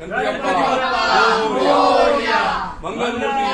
गणपती बाप्पा मोरया. मंगलमूर्ती मोरया.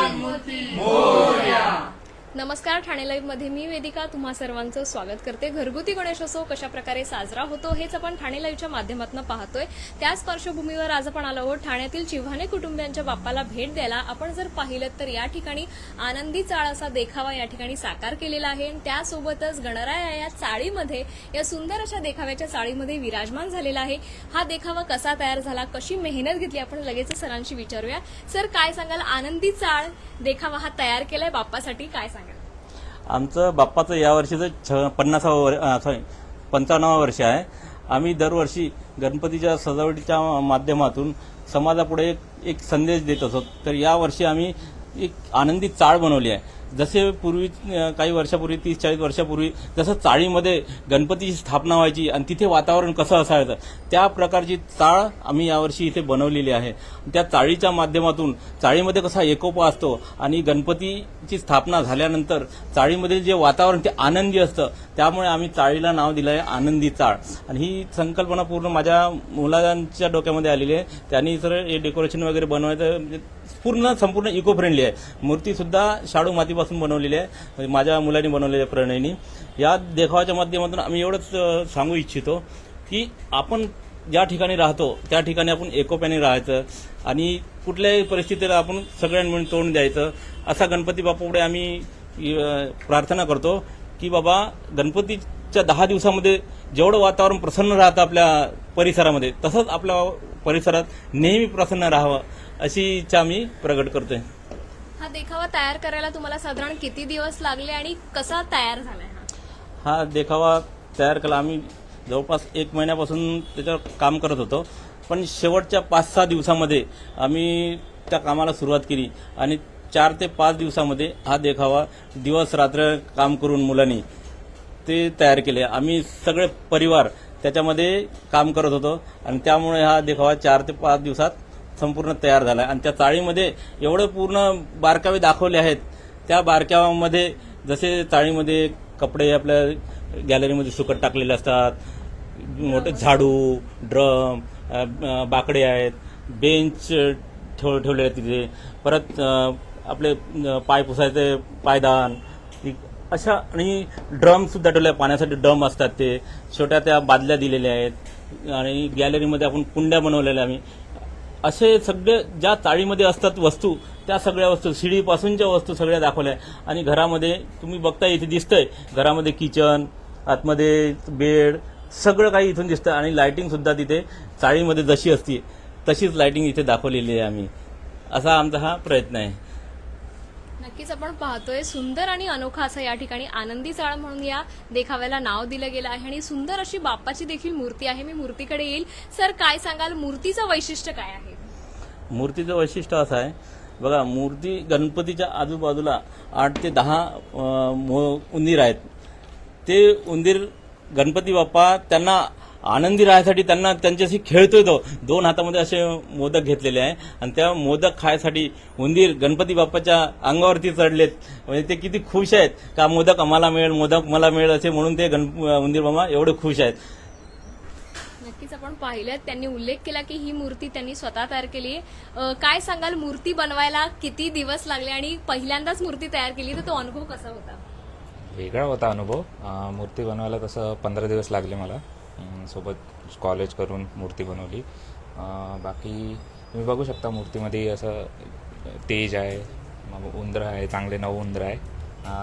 नमस्कार ठाणे लाईव्हमध्ये मी वेदिका. तुम्हा सर्वांचं स्वागत करते. घरगुती गणेशोत्सव कशा प्रकारे साजरा होतो हेच आपण ठाणे लाईव्हच्या माध्यमातून पाहतोय. त्याच पार्श्वभूमीवर आज आपण आलो आहोत ठाण्यातील चिव्हाणे कुटुंबियांच्या बाप्पाला भेट द्यायला. आपण जर पाहिलं तर या ठिकाणी आनंदी चाळ असा देखावा या ठिकाणी साकार केलेला आहे. आणि त्यासोबतच गणराया या चाळीमध्ये या सुंदर अशा देखाव्याच्या चाळीमध्ये विराजमान झालेला आहे. हा देखावा कसा तयार झाला? कशी मेहनत घेतली? आपण लगेच सरांशी विचारूया. सर काय सांगाल? आनंदी चाळ देखावा हा तयार केलाय बाप्पासाठी. काय सांगाल? आमचं बाप्पाचं यावर्षीचं छ पन्नासावं वर सॉरी पंचावन्नावं वर्ष आहे. आम्ही दरवर्षी गणपतीच्या सजावटीच्या माध्यमातून समाजापुढे एक एक संदेश देत असतो. तर यावर्षी आम्ही एक आनंदी चाळ बनवली आहे. जसे पूर्वी काही वर्षापूर्वी तीस चाळीस वर्षापूर्वी जसं चाळीमध्ये गणपतीची स्थापना व्हायची आणि तिथे वातावरण कसं असायचं त्या प्रकारची चाळ आम्ही यावर्षी इथे बनवलेली आहे. त्या चाळीच्या माध्यमातून चाळीमध्ये कसा एकोपा असतो आणि गणपतीची स्थापना झाल्यानंतर चाळीमध्ये जे वातावरण ते आनंदी असतं त्यामुळे आम्ही चाळीला नाव दिलं आहे आनंदी चाळ. आणि ही संकल्पना पूर्ण माझ्या मुलांच्या डोक्यामध्ये आलेली आहे. त्यांनी सर हे डेकोरेशन वगैरे बनवायचं म्हणजे पूर्ण संपूर्ण इको फ्रेंडली आहे. मूर्ती सुद्धा शाडू मातीपासून बनवलेली आहे. म्हणजे माझ्या मुलांनी बनवलेल्या प्रणयनी. या देखावाच्या माध्यमातून आम्ही एवढंच सांगू इच्छितो की आपण ज्या ठिकाणी राहतो त्या ठिकाणी आपण एकोप्याने राहायचं आणि कुठल्याही परिस्थितीला आपण सगळ्यांनी मिळून तोंड द्यायचं. असा गणपती बाप्पापुढे आम्ही प्रार्थना करतो की बाबा गणपतीच्या दहा दिवसामध्ये जेवढं वातावरण प्रसन्न राहतं आपल्या परिसरामध्ये तसंच आपल्या परिसरात नेहमी प्रसन्न राहावं अशी इच्छा मी प्रकट करतोय. देखावा तयार करायला तुम्हाला साधारण किती दिवस लागले आणि कसा तयार झालाय हा? हा देखावा तयार केला. आम्ही जवळपास एक महिन्यापासून त्याच्यावर काम करत होतो. पण शेवटच्या पाच सहा दिवसामध्ये आम्ही त्या कामाला सुरुवात केली. आणि चार ते पाच दिवसामध्ये हा देखावा दिवस रात्र काम करून मुलांनी ते तयार केले. आम्ही सगळे परिवार त्याच्यामध्ये काम करत होतो. आणि त्यामुळे हा देखावा चार ते पाच दिवसात संपूर्ण तयार झाला आणि त्या चाळीमध्ये एवढं पूर्ण बारकावे दाखवले आहेत. त्या बारकाव्यामध्ये जसे चाळीमध्ये कपडे आपल्या गॅलरीमध्ये सुकट टाकलेले असतात मोठे झाडू ड्रम बाकडे आहेत बेंच ठेव ठेवले आहेत तिथे. परत आपले पाय पुसायचे पायदान अशा आणि ड्रमसुद्धा ठेवले पाण्यासाठी ड्रम असतात ते. छोट्या त्या बादल्या दिलेल्या आहेत. आणि गॅलरीमध्ये आपण कुंड्या बनवलेल्या आम्ही. असे सगळे ज्या चाळीमध्ये असतात वस्तू त्या सगळ्या वस्तू शिडीपासूनच्या वस्तू सगळ्या दाखवल्या आणि घरामध्ये तुम्ही बघता इथे दिसतंय घरामध्ये किचन आतमध्ये बेड सगळं काही इथून दिसतं. आणि लायटिंगसुद्धा तिथे चाळीमध्ये जशी असते तशीच लायटिंग इथे दाखवलेली आहे आम्ही. असा आमचा हा प्रयत्न आहे. नक्कीच आपण पाहतोय सुंदर आणि अनोखा असं या ठिकाणी आनंदी चाळ म्हणून या देखाव्याला नाव दिलं गेलं आहे. आणि सुंदर अशी बाप्पाची देखील मूर्ती आहे. मी मूर्तीकडे येईल. सर काय सांगाल? मूर्तीचं वैशिष्ट्य काय आहे? मूर्तीचं वैशिष्ट्य असं आहे. बघा मूर्ती गणपतीच्या आजूबाजूला आठ ते दहा मो- उंदीर आहेत. ते उंदीर गणपती बाप्पा त्यांना आनंदी राहण्यासाठी त्यांना त्यांच्याशी खेळतोय तो. दोन हातामध्ये असे मोदक घेतलेले आहे. आणि त्या मोदक खायसाठी उंदीर गणपती बाप्पाच्या अंगावरती चढलेत. म्हणजे ते किती खुश आहेत. का मोदक आम्हाला मिळेल मोदक मला मिळेल असे म्हणून ते गण उंदीर बाबा एवढे खुश आहेत. नक्कीच आपण पाहिलं. त्यांनी उल्लेख केला की ही मूर्ती त्यांनी स्वतः तयार केली आहे. काय सांगाल मूर्ती बनवायला किती दिवस लागले आणि पहिल्यांदाच मूर्ती तयार केली? तर तो अनुभव कसा होता? वेगळा होता अनुभव. मूर्ती बनवायला तसं पंधरा दिवस लागले मला. सोबत कॉलेज करून मूर्ती बनवली. बाकी तुम्ही बघू शकता मूर्तीमध्ये असं तेज आहे मग उंदरं आहे चांगले नऊ उंदरं आहे.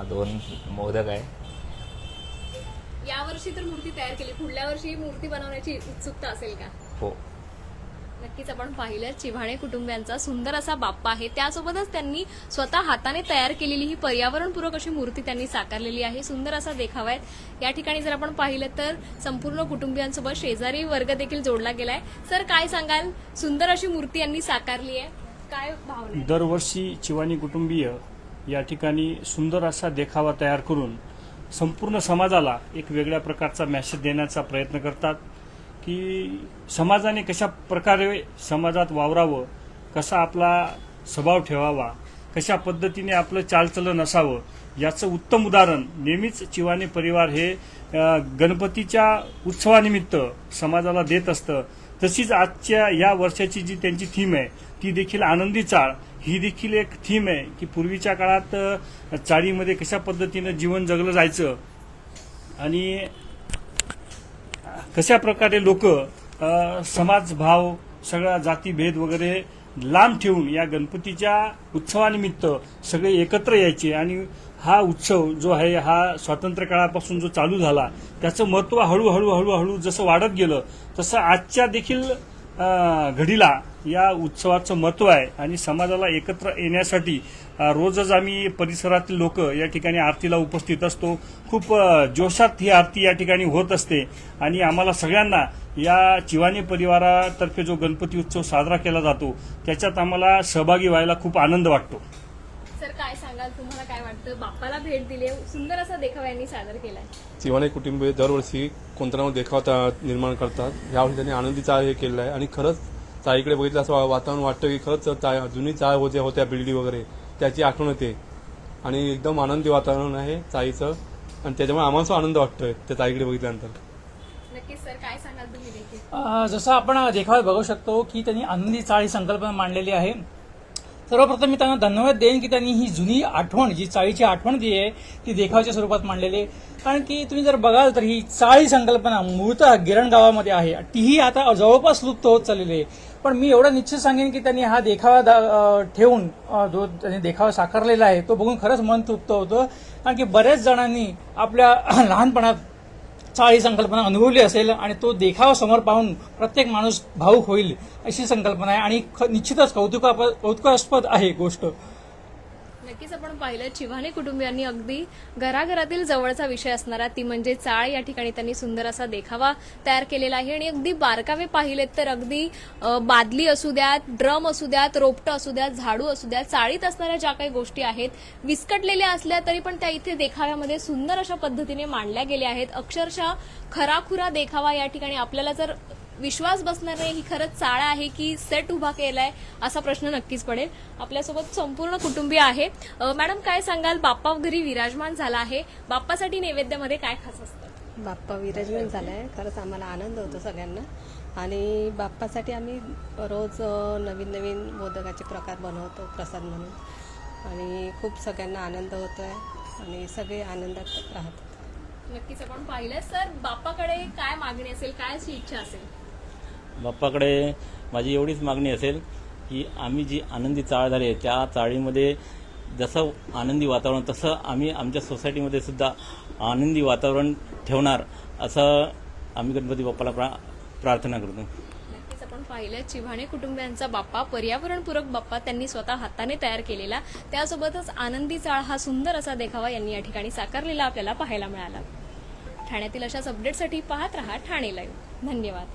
दोन मोदक आहे. यावर्षी तर मूर्ती तयार केली. पुढल्या वर्षी ही मूर्ती बनवण्याची उत्सुकता असेल का? हो. नक्कीच आपण पाहिलं चिव्हाणे कुटुंबियांचा सुंदर असा बाप्पा आहे. त्यासोबतच त्यांनी स्वतः हाताने तयार केलेली ही पर्यावरणपूरक अशी मूर्ती त्यांनी साकारलेली आहे. सुंदर असा देखावा आहे. या ठिकाणी जर आपण पाहिलं तर संपूर्ण कुटुंबियांसोबत शेजारी वर्ग देखील जोडला गेलाय. सर काय सांगाल? सुंदर अशी मूर्ती यांनी साकारली आहे. काय भावना आहे? दरवर्षी चिवानी कुटुंबीय या ठिकाणी सुंदर असा देखावा तयार करून संपूर्ण समाजाला एक वेगळ्या प्रकारचा मॅसेज देण्याचा प्रयत्न करतात की समाजाने कशा प्रकारे समाजात वावरावं कसा आपला स्वभाव ठेवावा कशा पद्धतीने आपलं चालचलन असावं याचं उत्तम उदाहरण नेहमीच चिवाने परिवार हे गणपतीच्या उत्सवानिमित्त समाजाला देत असतं. तशीच आजच्या या वर्षाची जी त्यांची थीम आहे ती देखील आनंदी चाळ ही देखील एक थीम आहे की पूर्वीच्या काळात चाळीमध्ये कशा पद्धतीनं जीवन जगलं जायचं आणि कशा प्रकारे लोक समाजभाव सगळा जातीभेद वगैरे लांब ठेवून या गणपतीच्या उत्सवानिमित्त सगळे एकत्र यायचे आणि हा उत्सव जो आहे हा स्वातंत्र्य काळापासून जो चालू झाला त्याचं महत्त्व हळूहळू हळूहळू जसं वाढत गेलं तसं आजच्या देखील घडीला या उत्सवाचं महत्त्व आहे आणि समाजाला एकत्र येण्यासाठी रोजच आम्ही परिसरातील लोक या ठिकाणी आरतीला उपस्थित असतो. खूप जोशात ही आरती या ठिकाणी होत असते आणि आम्हाला सगळ्यांना या चिवानी परिवारातर्फे जो गणपती उत्सव साजरा केला जातो त्याच्यात आम्हाला सहभागी व्हायला खूप आनंद वाटतो. सांगाल तुम्हाला काय वाटतं? बाप्पाला भेट दिली आहे. सुंदर असा देखावा यांनी सादर केलाय. चिवाने कुटुंबीय दरवर्षी कोणता ना देखावा निर्माण करतात. यावर्षी त्यांनी आनंदी चाळ हे केलं आहे आणि खरंच चाळीकडे बघितलं असं वा- वातावरण वाटतं की खरंच चा- जुनी चाळ होत्या होत्या बिल्डी वगैरे त्याची आठवण येते. आणि एकदम आनंदी वातावरण आहे चाळीचं आणि त्याच्यामुळे आम्हाला सुद्धा आनंद वाटतोय त्या चाळीकडे बघितल्यानंतर. नक्कीच सर काय सांगाल तुम्ही देखील? जसं आपण देखाव्यात बघू शकतो की त्यांनी आनंदी चाळी संकल्पना मांडलेली आहे. सर्वप्रथम मी त्यांना धन्यवाद देईन की त्यांनी ही जुनी आठवण जी चाळीची आठवण जी आहे ती देखावच्या स्वरूपात मांडलेली. आहे कारण की तुम्ही जर बघाल तर ही चाळी संकल्पना मूळतः गिरण गावामध्ये आहे. तीही आता जवळपास लुप्त होत चाललेली आहे. पण मी एवढं निश्चित सांगेन की त्यांनी हा देखावा दा- ठेवून जो त्यांनी देखावा साकारलेला आहे तो बघून खरंच मन तृप्त होतं. कारण की बऱ्याच जणांनी आपल्या लहानपणात चा ही संकल्पना अनुभवली असेल आणि तो देखावा समोर पाहून प्रत्येक माणूस भाऊक होईल अशी संकल्पना आहे. आणि ख- निश्चितच कौतुका कौतुकास्पद आहे गोष्ट. नक्कीच आपण पाहिलं चिव्हाणे कुटुंबियांनी अगदी घराघरातील जवळचा विषय असणारा ती म्हणजे चाळ या ठिकाणी त्यांनी सुंदर असा देखावा तयार केलेला आहे. आणि अगदी बारकावे पाहिलेत तर अगदी बादली असू द्यात ड्रम असू द्यात रोपटं असू द्यात झाडू असू द्यात चाळीत असणाऱ्या ज्या काही गोष्टी आहेत विस्कटलेल्या असल्या तरी पण त्या इथे देखाव्यामध्ये सुंदर अशा पद्धतीने मांडल्या गेल्या आहेत. अक्षरशः खराखुरा देखावा या ठिकाणी आपल्याला जर विश्वास बसणार नाही ही खरंच चाळा आहे की सेट उभा केलाय असा प्रश्न नक्कीच पडेल. आपल्यासोबत संपूर्ण कुटुंबीय आहे. मॅडम काय सांगाल? बाप्पा घरी विराजमान झाला आहे. बाप्पासाठी नैवेद्यामध्ये काय खास असतं? बाप्पा विराजमान झाला आहे खरंच आम्हाला आनंद होतो सगळ्यांना. आणि बाप्पासाठी आम्ही रोज नवीन नवीन मोदकाचे प्रकार बनवतो प्रसाद म्हणून. आणि खूप सगळ्यांना आनंद होतो आहे आणि सगळे आनंदात राहतात. नक्कीच. आपण पाहिलं सर बाप्पाकडे काय मागणी असेल? काय अशी इच्छा असेल? बाप्पाकडे माझी एवढीच मागणी असेल की आम्ही जी आनंदी चाळ झाली आहे त्या चाळीमध्ये जसं आनंदी वातावरण तसं आम्ही आमच्या सोसायटीमध्ये सुद्धा आनंदी वातावरण ठेवणार असं आम्ही गणपती बाप्पाला प्रा प्रार्थना करतो. नक्कीच आपण पाहिलं चिव्हाणे कुटुंबियांचा बाप्पा पर्यावरणपूरक बाप्पा त्यांनी स्वतः हाताने तयार केलेला. त्यासोबतच आनंदी चाळ हा सुंदर असा देखावा यांनी या ठिकाणी साकारलेला आपल्याला पाहायला मिळाला. ठाण्यातील अशाच अपडेटसाठी पाहत रहा ठाणे लाईव्ह धन्यवाद.